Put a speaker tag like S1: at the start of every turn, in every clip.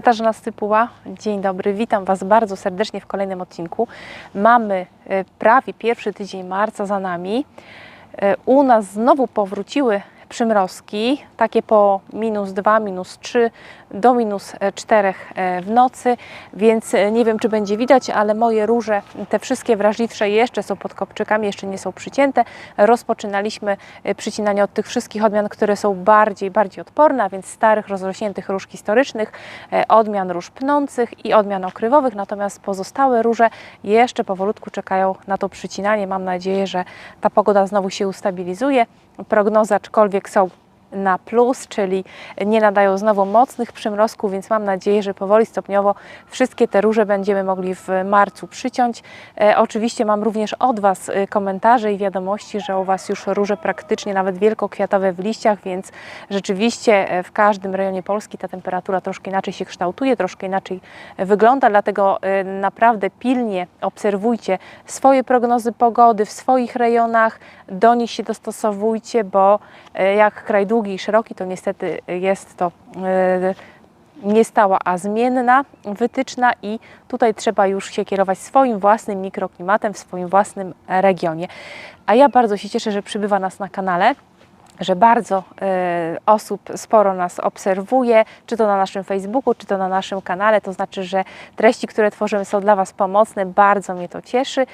S1: Katarzyna Stypuła, dzień dobry, witam Was bardzo serdecznie w kolejnym odcinku. Mamy e, prawie pierwszy tydzień marca za nami. E, U nas znowu powróciły przymrozki, takie po minus 2, minus 3 do minus 4 w nocy, więc e, nie wiem czy będzie widać, ale moje róże, te wszystkie wrażliwsze jeszcze są pod kopczykami, jeszcze nie są przycięte. Rozpoczynaliśmy e, przycinanie od tych wszystkich odmian, które są bardziej, bardziej odporne, a więc starych, rozrośniętych róż historycznych, e, odmian róż pnących i odmian okrywowych, natomiast pozostałe róże jeszcze powolutku czekają na to przycinanie. Mam nadzieję, że ta pogoda znowu się ustabilizuje. Prognozy aczkolwiek są na plus, czyli nie nadają znowu mocnych przymrozków, więc mam nadzieję, że powoli, stopniowo wszystkie te róże będziemy mogli w marcu przyciąć. E, oczywiście mam również od Was e, komentarze i wiadomości, że u Was już róże praktycznie nawet wielkokwiatowe w liściach, więc rzeczywiście e, w każdym rejonie Polski ta temperatura troszkę inaczej się kształtuje, troszkę inaczej wygląda, dlatego e, naprawdę pilnie obserwujcie swoje prognozy pogody w swoich rejonach, do nich się dostosowujcie, bo jak kraj długi i szeroki, to niestety jest to e, nie stała, a zmienna wytyczna i tutaj trzeba już się kierować swoim własnym mikroklimatem w swoim własnym regionie. A ja bardzo się cieszę, że przybywa nas na kanale że bardzo e, osób sporo nas obserwuje, czy to na naszym Facebooku, czy to na naszym kanale. To znaczy, że treści, które tworzymy, są dla Was pomocne. Bardzo mnie to cieszy.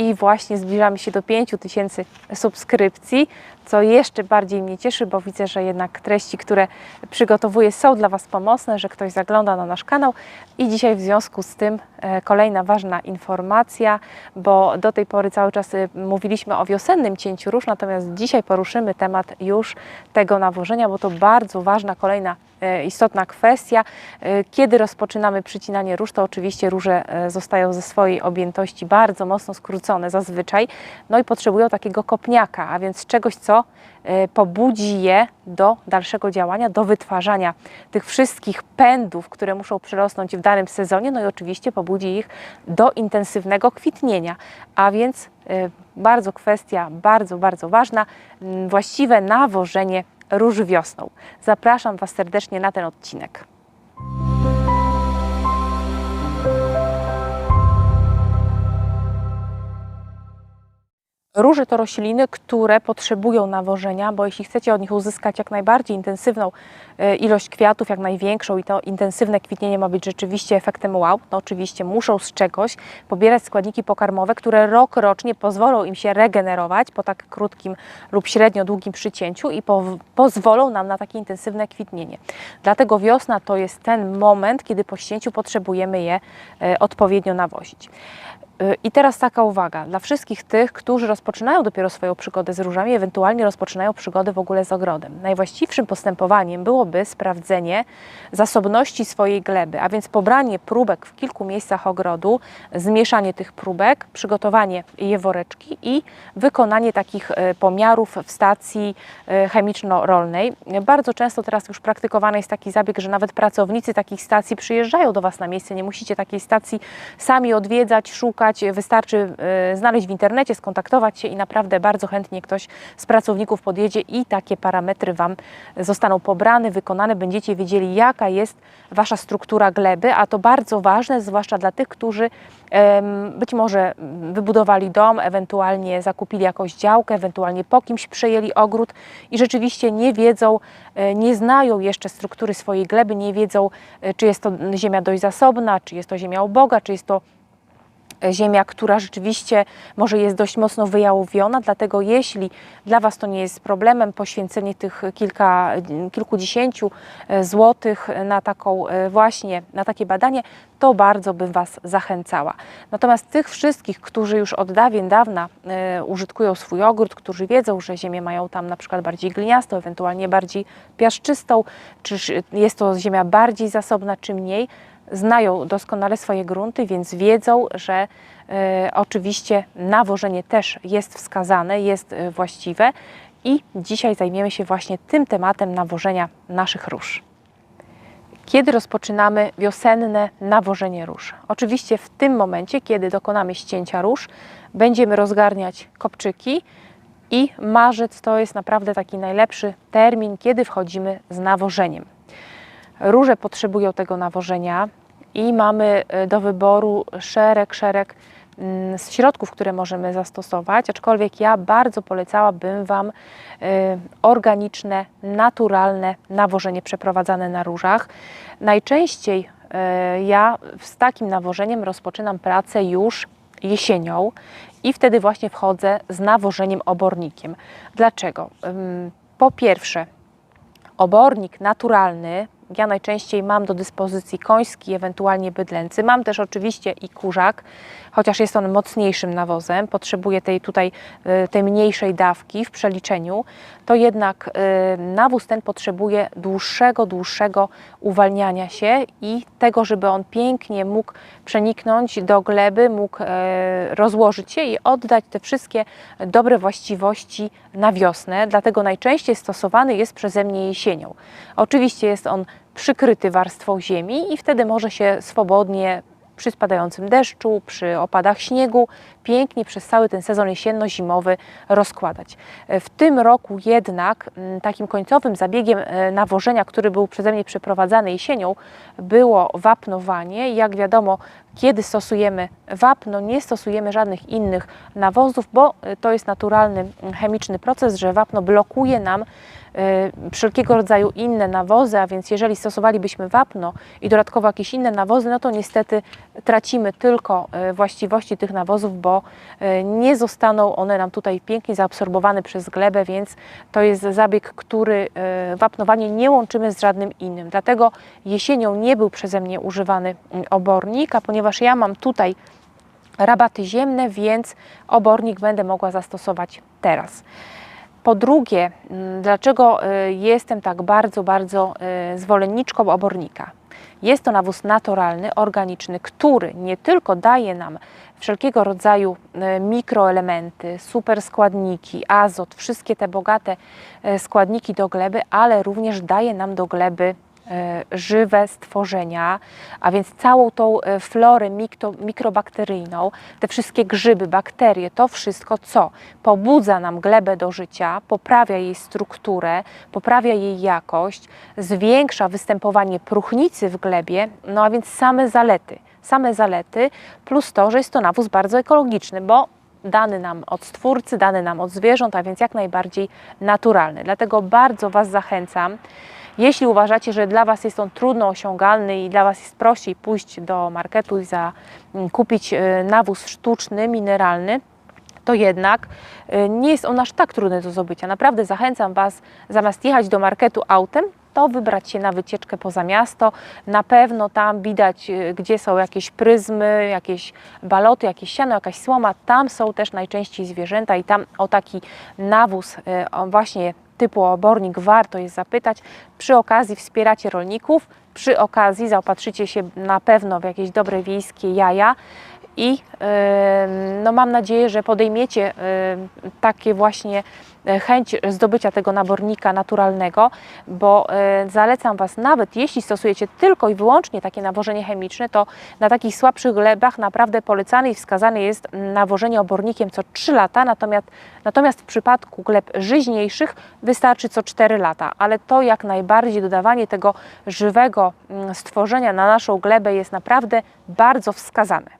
S1: I właśnie zbliżamy się do 5000 subskrypcji, co jeszcze bardziej mnie cieszy, bo widzę, że jednak treści, które przygotowuję, są dla Was pomocne, że ktoś zagląda na nasz kanał. I dzisiaj w związku z tym e, kolejna ważna informacja, bo do tej pory cały czas e, mówiliśmy o wiosennym cięciu róż, natomiast dzisiaj poruszymy temat już tego nawożenia, bo to bardzo ważna kolejna istotna kwestia. E, Kiedy rozpoczynamy przycinanie róż, to oczywiście róże e, zostają ze swojej objętości bardzo mocno skrócone zazwyczaj, no i potrzebują takiego kopniaka, a więc czegoś, co e, pobudzi je do dalszego działania, do wytwarzania tych wszystkich pędów, które muszą przyrosnąć w danym sezonie, no i oczywiście pobudzi ich do intensywnego kwitnienia, a więc e, bardzo kwestia, bardzo, bardzo ważna, właściwe nawożenie róż wiosną. Zapraszam Was serdecznie na ten odcinek. Róże to rośliny, które potrzebują nawożenia, bo jeśli chcecie od nich uzyskać jak najbardziej intensywną e, ilość kwiatów, jak największą i to intensywne kwitnienie ma być rzeczywiście efektem wow, to oczywiście muszą z czegoś pobierać składniki pokarmowe, które rok rocznie pozwolą im się regenerować po tak krótkim lub średnio długim przycięciu i po, pozwolą nam na takie intensywne kwitnienie. Dlatego wiosna to jest ten moment, kiedy po ścięciu potrzebujemy je e, odpowiednio nawozić. I teraz taka uwaga dla wszystkich tych, którzy rozpoczynają dopiero swoją przygodę z różami, ewentualnie rozpoczynają przygodę w ogóle z ogrodem. Najwłaściwszym postępowaniem byłoby sprawdzenie zasobności swojej gleby, a więc pobranie próbek w kilku miejscach ogrodu, zmieszanie tych próbek, przygotowanie je woreczki i wykonanie takich e, pomiarów w stacji e, chemiczno-rolnej. Bardzo często teraz już praktykowany jest taki zabieg, że nawet pracownicy takich stacji przyjeżdżają do Was na miejsce. Nie musicie takiej stacji sami odwiedzać, szukać. Wystarczy e, znaleźć w internecie, skontaktować się i naprawdę bardzo chętnie ktoś z pracowników podjedzie i takie parametry Wam zostaną pobrane, wykonane. Będziecie wiedzieli, jaka jest Wasza struktura gleby, a to bardzo ważne, zwłaszcza dla tych, którzy być może wybudowali dom, ewentualnie zakupili jakąś działkę, ewentualnie po kimś przejęli ogród i rzeczywiście nie wiedzą, e, nie znają jeszcze struktury swojej gleby, nie wiedzą, e, czy jest to ziemia dość zasobna, czy jest to ziemia uboga, czy jest to ziemia, która rzeczywiście może jest dość mocno wyjałowiona, dlatego jeśli dla Was to nie jest problemem, poświęcenie tych kilka, kilkudziesięciu e, złotych na taką e, właśnie, na takie badanie, to bardzo bym Was zachęcała. Natomiast tych wszystkich, którzy już od dawien dawna e, użytkują swój ogród, którzy wiedzą, że ziemię mają tam na przykład bardziej gliniastą, ewentualnie bardziej piaszczystą, czy jest to ziemia bardziej zasobna, czy mniej, znają doskonale swoje grunty, więc wiedzą, że e, oczywiście nawożenie też jest wskazane, jest e, właściwe i dzisiaj zajmiemy się właśnie tym tematem nawożenia naszych róż. Kiedy rozpoczynamy wiosenne nawożenie róż? Oczywiście w tym momencie, kiedy dokonamy ścięcia róż, będziemy rozgarniać kopczyki i marzec to jest naprawdę taki najlepszy termin, kiedy wchodzimy z nawożeniem. Róże potrzebują tego nawożenia i mamy e, do wyboru szereg, szereg mm, środków, które możemy zastosować, aczkolwiek ja bardzo polecałabym Wam e, organiczne, naturalne nawożenie przeprowadzane na różach. Najczęściej e, ja z takim nawożeniem rozpoczynam pracę już jesienią i wtedy właśnie wchodzę z nawożeniem obornikiem. Dlaczego? Po pierwsze, obornik naturalny. Ja najczęściej mam do dyspozycji koński, ewentualnie bydlęcy. Mam też oczywiście i kurzak, chociaż jest on mocniejszym nawozem, potrzebuje tej tutaj y, tej mniejszej dawki w przeliczeniu, to jednak y, nawóz ten potrzebuje dłuższego, dłuższego uwalniania się i tego, żeby on pięknie mógł przeniknąć do gleby, mógł e, rozłożyć się i oddać te wszystkie dobre właściwości na wiosnę. Dlatego najczęściej stosowany jest przeze mnie jesienią. Oczywiście jest on przykryty warstwą ziemi i wtedy może się swobodnie przy spadającym deszczu, przy opadach śniegu, pięknie przez cały ten sezon jesienno-zimowy rozkładać. W tym roku jednak mm, takim końcowym zabiegiem e, nawożenia, który był przeze mnie przeprowadzany jesienią, było wapnowanie. Jak wiadomo, kiedy stosujemy wapno, nie stosujemy żadnych innych nawozów, bo e, to jest naturalny mm, chemiczny proces, że wapno blokuje nam wszelkiego rodzaju inne nawozy, a więc jeżeli stosowalibyśmy wapno i dodatkowo jakieś inne nawozy, no to niestety tracimy tylko e, właściwości tych nawozów, bo e, nie zostaną one nam tutaj pięknie zaabsorbowane przez glebę, więc to jest zabieg, który wapnowanie nie łączymy z żadnym innym. Dlatego jesienią nie był przeze mnie używany mm, obornik, a ponieważ ja mam tutaj rabaty ziemne, więc obornik będę mogła zastosować teraz. Po drugie, mm, dlaczego y, jestem tak bardzo, bardzo y, zwolenniczką obornika? Jest to nawóz naturalny, organiczny, który nie tylko daje nam wszelkiego rodzaju y, mikroelementy, superskładniki, azot, wszystkie te bogate składniki do gleby, ale również daje nam do gleby żywe stworzenia, a więc całą tą e, florę mikro, mikrobakteryjną, te wszystkie grzyby, bakterie, to wszystko, co pobudza nam glebę do życia, poprawia jej strukturę, poprawia jej jakość, zwiększa występowanie próchnicy w glebie, no a więc same zalety. Same zalety, plus to, że jest to nawóz bardzo ekologiczny, bo dany nam od stwórcy, dany nam od zwierząt, a więc jak najbardziej naturalny. Dlatego bardzo Was zachęcam, jeśli uważacie, że dla Was jest on trudno osiągalny i dla Was jest prościej pójść do marketu i za, mm, e, nawóz sztuczny, mineralny, to jednak e, nie jest on aż tak trudny do zdobycia. Naprawdę zachęcam Was, zamiast jechać do marketu autem, to wybrać się na wycieczkę poza miasto. Na pewno tam widać, e, gdzie są jakieś pryzmy, jakieś baloty, jakieś siano, jakaś słoma. Tam są też najczęściej zwierzęta i tam o taki nawóz właśnie typu obornik warto jest zapytać. Przy okazji wspieracie rolników, przy okazji zaopatrzycie się na pewno w jakieś dobre wiejskie jaja i e, no mam nadzieję, że podejmiecie e, takie właśnie e, chęć zdobycia tego nabornika naturalnego, bo zalecam Was nawet jeśli stosujecie tylko i wyłącznie takie nawożenie chemiczne, to na takich słabszych glebach naprawdę polecane i wskazane jest nawożenie obornikiem co 3 lata, natomiast, natomiast w przypadku gleb żyźniejszych wystarczy co 4 lata, ale to jak najbardziej dodawanie tego żywego mm, stworzenia na naszą glebę jest naprawdę bardzo wskazane.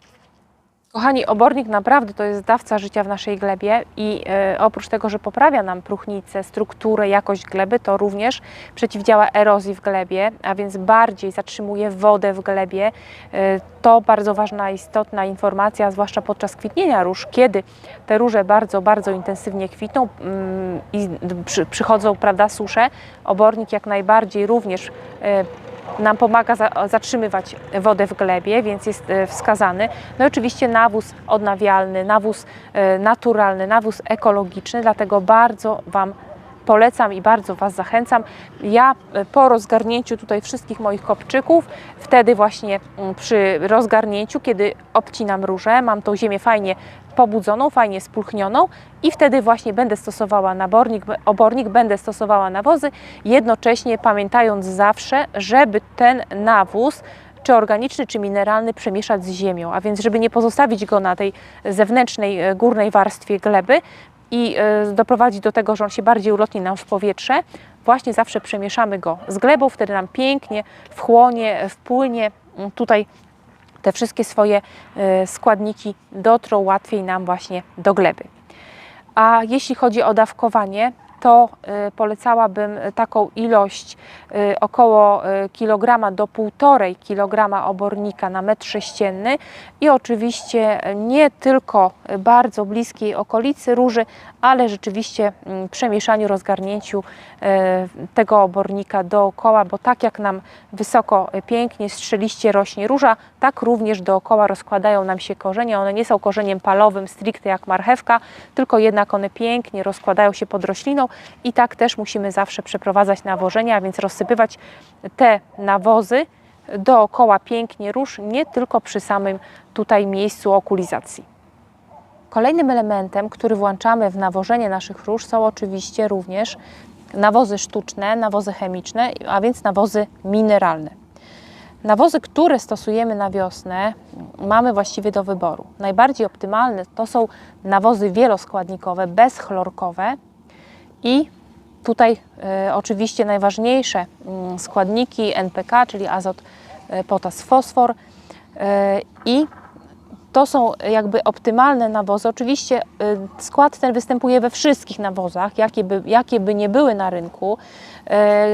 S1: Kochani, obornik naprawdę to jest dawca życia w naszej glebie i e, oprócz tego, że poprawia nam próchnicę, strukturę, jakość gleby, to również przeciwdziała erozji w glebie, a więc bardziej zatrzymuje wodę w glebie. E, to bardzo ważna, istotna informacja, zwłaszcza podczas kwitnienia róż, kiedy te róże bardzo, bardzo intensywnie kwitną mm, i przy, przychodzą, prawda, susze. Obornik jak najbardziej również e, nam pomaga za, zatrzymywać wodę w glebie, więc jest e, wskazany. No i oczywiście nawóz odnawialny, nawóz e, naturalny, nawóz ekologiczny, dlatego bardzo Wam polecam i bardzo Was zachęcam. Ja e, po rozgarnięciu tutaj wszystkich moich kopczyków, wtedy właśnie mm, przy rozgarnięciu, kiedy obcinam róże, mam tą ziemię fajnie pobudzoną, fajnie spulchnioną i wtedy właśnie będę stosowała nabornik, obornik, będę stosowała nawozy, jednocześnie pamiętając zawsze, żeby ten nawóz czy organiczny, czy mineralny przemieszać z ziemią, a więc żeby nie pozostawić go na tej zewnętrznej, e, górnej warstwie gleby, i y, doprowadzi do tego, że on się bardziej ulotni nam w powietrze, właśnie zawsze przemieszamy go z glebą, wtedy nam pięknie wchłonie, wpłynie mm, tutaj te wszystkie swoje y, składniki dotrą łatwiej nam właśnie do gleby. A jeśli chodzi o dawkowanie, to y, polecałabym taką ilość y, około y, kilograma do półtorej kilograma obornika na metr sześcienny i oczywiście nie tylko bardzo bliskiej okolicy róży, ale rzeczywiście mm, przemieszaniu, rozgarnięciu tego obornika dookoła, bo tak jak nam wysoko, pięknie, strzeliście rośnie róża, tak również dookoła rozkładają nam się korzenie. One nie są korzeniem palowym stricte jak marchewka, tylko jednak one pięknie rozkładają się pod rośliną i tak też musimy zawsze przeprowadzać nawożenia, a więc rozsypywać te nawozy dookoła pięknie róż, nie tylko przy samym tutaj miejscu okulizacji. Kolejnym elementem, który włączamy w nawożenie naszych róż są oczywiście również nawozy sztuczne, nawozy chemiczne, a więc nawozy mineralne. Nawozy, które stosujemy na wiosnę, mamy właściwie do wyboru. Najbardziej optymalne to są nawozy wieloskładnikowe, bezchlorkowe i tutaj e, oczywiście najważniejsze mm, składniki NPK, czyli azot, e, potas, fosfor e, i to są jakby optymalne nawozy. Oczywiście y, skład ten występuje we wszystkich nawozach, jakie by, jakie by nie były na rynku.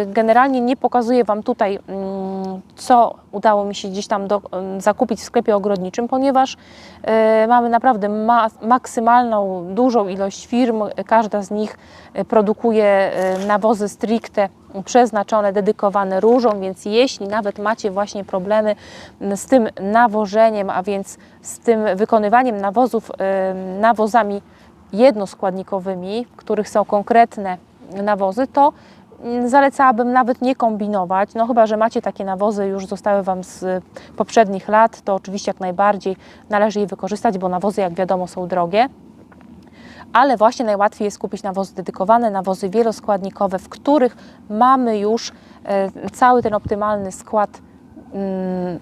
S1: Generalnie nie pokazuję Wam tutaj, mm, co udało mi się gdzieś tam do, mm, zakupić w sklepie ogrodniczym, ponieważ e, mamy naprawdę ma, maksymalną, dużą ilość firm. Każda z nich e, produkuje e, nawozy stricte przeznaczone, dedykowane różom, więc jeśli nawet macie właśnie problemy z tym nawożeniem, a więc z tym wykonywaniem nawozów nawozami jednoskładnikowymi, w których są konkretne nawozy, to mm, zalecałabym nawet nie kombinować, no chyba, że macie takie nawozy, już zostały Wam z poprzednich lat, to oczywiście jak najbardziej należy je wykorzystać, bo nawozy jak wiadomo są drogie. Ale właśnie najłatwiej jest kupić nawozy dedykowane, nawozy wieloskładnikowe, w których mamy już e, cały ten optymalny skład mm,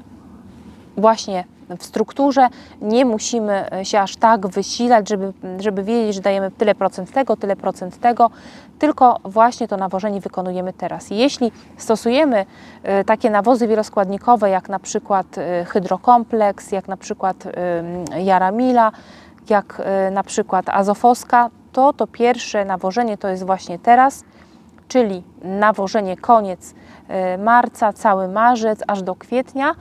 S1: właśnie w strukturze. Nie musimy się aż tak wysilać, żeby, żeby wiedzieć, że dajemy tyle procent tego, tyle procent tego, tylko właśnie to nawożenie wykonujemy teraz. Jeśli stosujemy e, takie nawozy wieloskładnikowe, jak na przykład e, hydrokompleks, jak na przykład e, jaramila, jak e, na przykład azofoska, to to pierwsze nawożenie to jest właśnie teraz, czyli nawożenie koniec e, marca, cały marzec, aż do kwietnia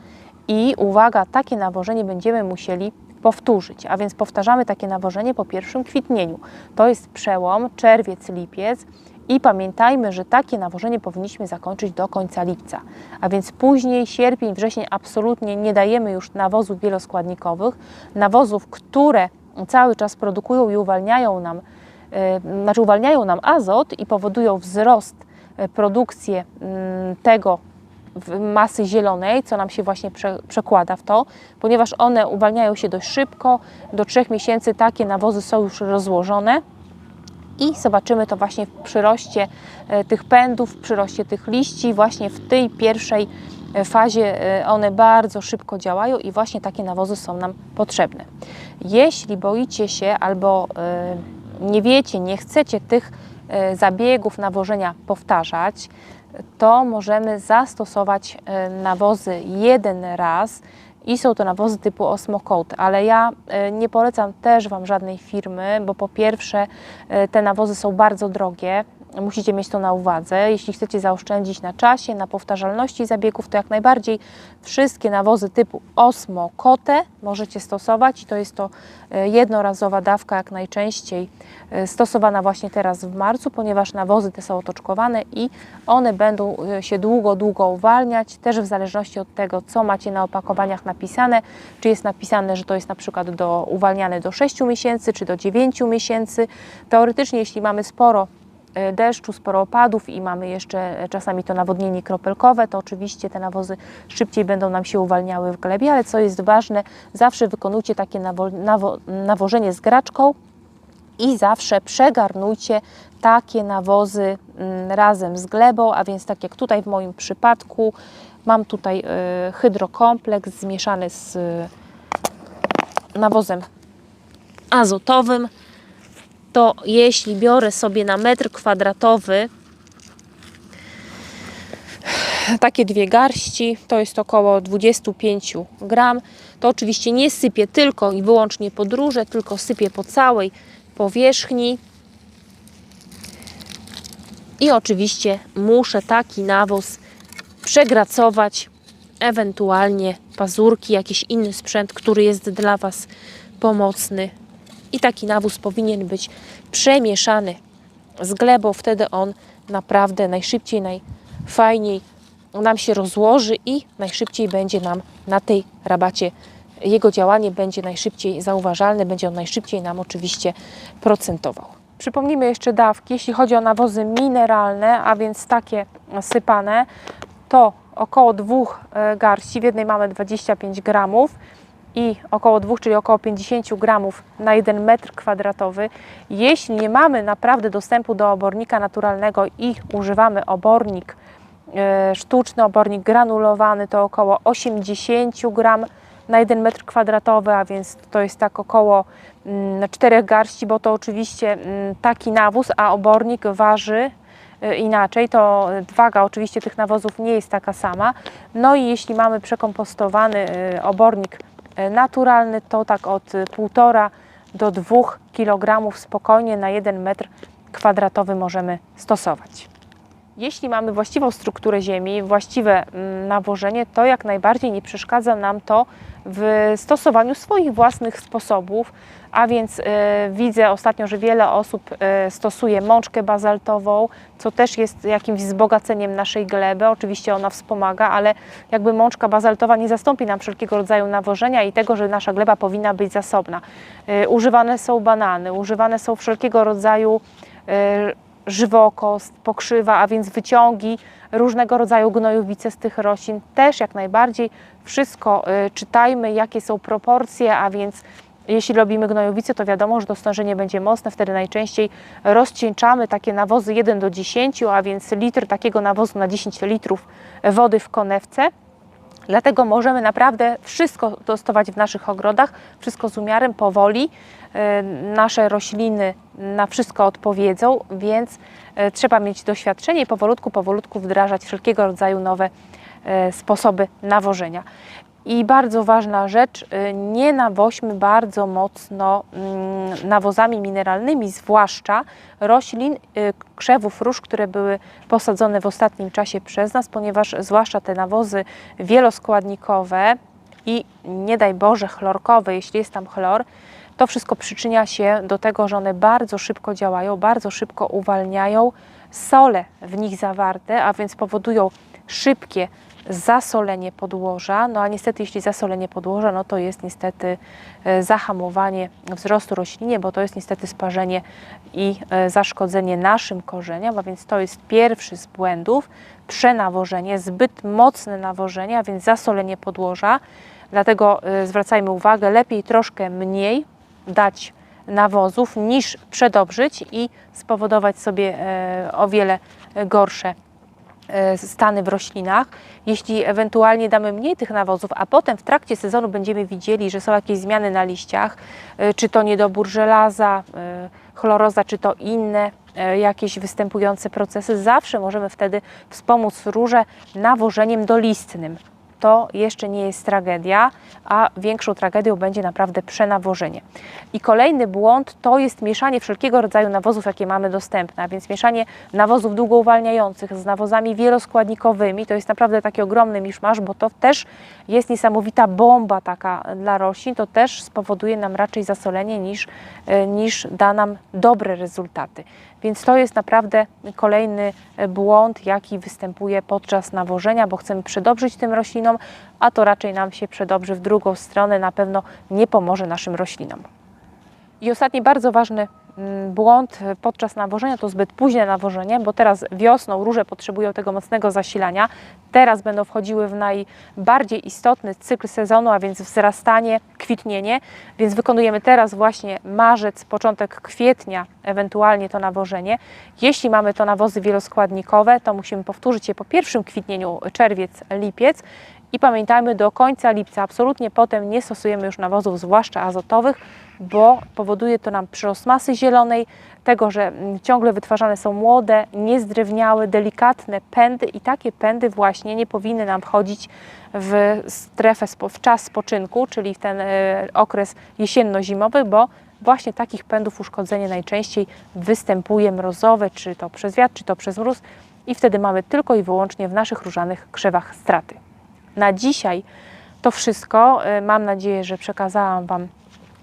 S1: i uwaga, takie nawożenie będziemy musieli powtórzyć, a więc powtarzamy takie nawożenie po pierwszym kwitnieniu. To jest przełom czerwiec, lipiec. I pamiętajmy, że takie nawożenie powinniśmy zakończyć do końca lipca, a więc później sierpień, wrzesień absolutnie nie dajemy już nawozów wieloskładnikowych, nawozów, które cały czas produkują i uwalniają nam, e, znaczy uwalniają nam azot i powodują wzrost e, produkcji mm, tego masy zielonej, co nam się właśnie prze, przekłada w to, ponieważ one uwalniają się dość szybko, do trzech miesięcy takie nawozy są już rozłożone i zobaczymy to właśnie w przyroście e, tych pędów, w przyroście tych liści, właśnie w tej pierwszej e, fazie e, one bardzo szybko działają i właśnie takie nawozy są nam potrzebne. Jeśli boicie się albo nie wiecie, nie chcecie tych zabiegów nawożenia powtarzać, to możemy zastosować nawozy jeden raz i są to nawozy typu Osmocoat, ale ja e, nie polecam też Wam żadnej firmy, bo po pierwsze e, te nawozy są bardzo drogie, musicie mieć to na uwadze. Jeśli chcecie zaoszczędzić na czasie, na powtarzalności zabiegów, to jak najbardziej wszystkie nawozy typu Osmo Kote możecie stosować i to jest to e, jednorazowa dawka, jak najczęściej e, stosowana właśnie teraz w marcu, ponieważ nawozy te są otoczkowane i one będą e, się długo, długo uwalniać, też w zależności od tego, co macie na opakowaniach napisane, czy jest napisane, że to jest na przykład do, uwalniane do 6 miesięcy, czy do 9 miesięcy. Teoretycznie, jeśli mamy sporo deszczu, sporo opadów i mamy jeszcze czasami to nawodnienie kropelkowe, to oczywiście te nawozy szybciej będą nam się uwalniały w glebie, ale co jest ważne, zawsze wykonujcie takie nawo nawo nawożenie z graczką i zawsze przegarnujcie takie nawozy mm, razem z glebą, a więc tak jak tutaj w moim przypadku, mam tutaj y, hydrokompleks zmieszany z nawozem azotowym to jeśli biorę sobie na metr kwadratowy takie dwie garści, to jest około 25 gram, to oczywiście nie sypię tylko i wyłącznie podróże, tylko sypię po całej powierzchni. I oczywiście muszę taki nawóz przegracować, ewentualnie pazurki, jakiś inny sprzęt, który jest dla Was pomocny. I taki nawóz powinien być przemieszany z glebą, wtedy on naprawdę najszybciej, najfajniej nam się rozłoży i najszybciej będzie nam na tej rabacie. Jego działanie będzie najszybciej zauważalne, będzie on najszybciej nam oczywiście procentował. Przypomnijmy jeszcze dawki, jeśli chodzi o nawozy mineralne, a więc takie sypane, to około dwóch e, garści, w jednej mamy 25 gramów i około dwóch, czyli około 50 gramów na 1 metr kwadratowy. Jeśli nie mamy naprawdę dostępu do obornika naturalnego i używamy obornik e, sztuczny, obornik granulowany, to około 80 gram na 1 metr kwadratowy, a więc to jest tak około mm, 4 garści, bo to oczywiście mm, taki nawóz, a obornik waży y, inaczej, to waga oczywiście tych nawozów nie jest taka sama. No i jeśli mamy przekompostowany y, obornik naturalny, to tak od 1,5 do 2 kg spokojnie na 1 metr kwadratowy możemy stosować. Jeśli mamy właściwą strukturę ziemi, właściwe mm, nawożenie, to jak najbardziej nie przeszkadza nam to w stosowaniu swoich własnych sposobów. A więc e, widzę ostatnio, że wiele osób e, stosuje mączkę bazaltową, co też jest jakimś wzbogaceniem naszej gleby. Oczywiście ona wspomaga, ale jakby mączka bazaltowa nie zastąpi nam wszelkiego rodzaju nawożenia i tego, że nasza gleba powinna być zasobna. E, używane są banany, używane są wszelkiego rodzaju żywokost, pokrzywa, a więc wyciągi, różnego rodzaju gnojowice z tych roślin. Też jak najbardziej wszystko y, czytajmy, jakie są proporcje, a więc jeśli robimy gnojowice, to wiadomo, że to stężenie będzie mocne, wtedy najczęściej rozcieńczamy takie nawozy 1 do 10, a więc litr takiego nawozu na 10 litrów wody w konewce. Dlatego możemy naprawdę wszystko dostosować w naszych ogrodach, wszystko z umiarem, powoli. E, Nasze rośliny na wszystko odpowiedzą, więc e, trzeba mieć doświadczenie i powolutku, powolutku wdrażać wszelkiego rodzaju nowe e, sposoby nawożenia. I bardzo ważna rzecz, y, nie nawoźmy bardzo mocno mm, nawozami mineralnymi, zwłaszcza roślin, y, krzewów róż, które były posadzone w ostatnim czasie przez nas, ponieważ zwłaszcza te nawozy wieloskładnikowe i nie daj Boże chlorkowe, jeśli jest tam chlor, to wszystko przyczynia się do tego, że one bardzo szybko działają, bardzo szybko uwalniają sole w nich zawarte, a więc powodują szybkie zasolenie podłoża. No a niestety, jeśli zasolenie podłoża, no to jest niestety e, zahamowanie wzrostu roślinie, bo to jest niestety sparzenie i e, zaszkodzenie naszym korzeniom, a więc to jest pierwszy z błędów. Przenawożenie, zbyt mocne nawożenie, a więc zasolenie podłoża. Dlatego e, zwracajmy uwagę, lepiej troszkę mniej dać nawozów niż przedobrzyć i spowodować sobie o wiele gorsze stany w roślinach. Jeśli ewentualnie damy mniej tych nawozów, a potem w trakcie sezonu będziemy widzieli, że są jakieś zmiany na liściach, e, czy to niedobór żelaza, e, chloroza, czy to inne e, jakieś występujące procesy, zawsze możemy wtedy wspomóc róże nawożeniem dolistnym. To jeszcze nie jest tragedia, a większą tragedią będzie naprawdę przenawożenie. I kolejny błąd to jest mieszanie wszelkiego rodzaju nawozów, jakie mamy dostępne, a więc mieszanie nawozów długouwalniających z nawozami wieloskładnikowymi. To jest naprawdę taki ogromny miszmasz, bo to też jest niesamowita bomba taka dla roślin. To też spowoduje nam raczej zasolenie niż, e, niż da nam dobre rezultaty. Więc to jest naprawdę kolejny e, błąd, jaki występuje podczas nawożenia, bo chcemy przedobrzyć tym roślinom, a to raczej nam się przedobrzy w drugą stronę, na pewno nie pomoże naszym roślinom. I ostatni bardzo ważny błąd podczas nawożenia to zbyt późne nawożenie, bo teraz wiosną róże potrzebują tego mocnego zasilania. Teraz będą wchodziły w najbardziej istotny cykl sezonu, a więc wzrastanie, kwitnienie, więc wykonujemy teraz właśnie marzec, początek kwietnia, ewentualnie to nawożenie. Jeśli mamy to nawozy wieloskładnikowe, to musimy powtórzyć je po pierwszym kwitnieniu czerwiec, lipiec I pamiętajmy, do końca lipca absolutnie potem nie stosujemy już nawozów, zwłaszcza azotowych, bo powoduje to nam przyrost masy zielonej, tego, że mm, ciągle wytwarzane są młode, niezdrewniałe, delikatne pędy i takie pędy właśnie nie powinny nam wchodzić w strefę, w czas spoczynku, czyli w ten e, okres jesienno-zimowy, bo właśnie takich pędów uszkodzenie najczęściej występuje mrozowe, czy to przez wiatr, czy to przez mróz i wtedy mamy tylko i wyłącznie w naszych różanych krzewach straty. Na dzisiaj to wszystko. E, Mam nadzieję, że przekazałam Wam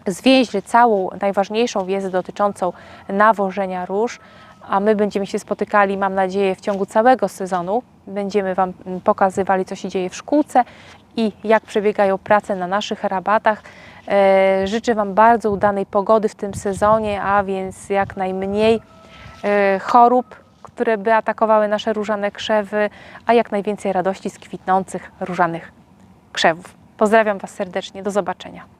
S1: zwięźle całą najważniejszą wiedzę dotyczącą nawożenia róż, a my będziemy się spotykali, mam nadzieję, w ciągu całego sezonu. Będziemy Wam pokazywali, co się dzieje w szkółce i jak przebiegają prace na naszych rabatach. E, Życzę Wam bardzo udanej pogody w tym sezonie, a więc jak najmniej e, chorób, które by atakowały nasze różane krzewy, a jak najwięcej radości z kwitnących różanych krzewów. Pozdrawiam Was serdecznie, do zobaczenia.